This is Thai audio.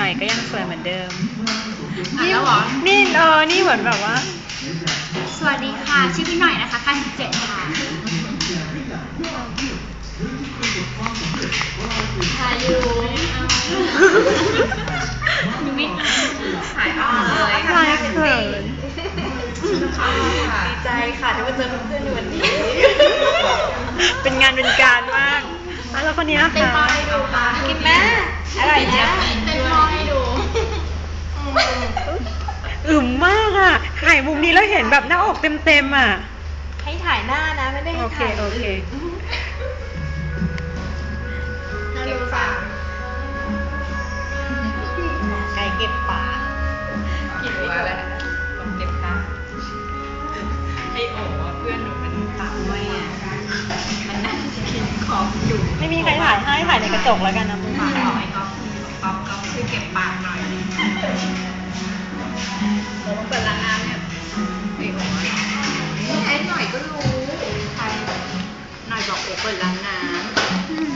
น่อยก็ยังสวยเหมือนเดิม อะแล้วเหรอ นี่เออ นี่เหมือนแบบว่า สวัสดีค่ะ ชื่อพี่หน่อยนะคะค่าย17ค่ะถ่ายอยู่ยังไม่ถ่ายออกเลยถ่ายเขิน ดีใจค่ะที่มาเจอเพื่อนๆในวันนี้ เป็นงานเป็นการมากอะแล้วคนนี้นะเต้นคะมอให้ดูค่ะกินแม่อร่อยนะเต้นมอให้ดู อึมมาก อะถ่ายมุมนี้แล้วเห็นแบบหน้าอกเต็มๆอะ ให้ถ่ายหน้านะไม่ได้ให้โอเคถ่ายโอเคน่ารู้ป่ะไก่เก็บปากกินว่าแล้วผมเก็บปากไอโอ๋เพื่อนหนูมันปากไม่อะมันนั่งกินขอบอยู่ไม่มีใครถ่ายให้ถ่ายในกระจกแล้วกันนะปากเอาไอ้ก๊อฟก๊อฟก๊อฟช่วยเก็บปากหน่อย เดี๋ยวเปิดล้างน้ำ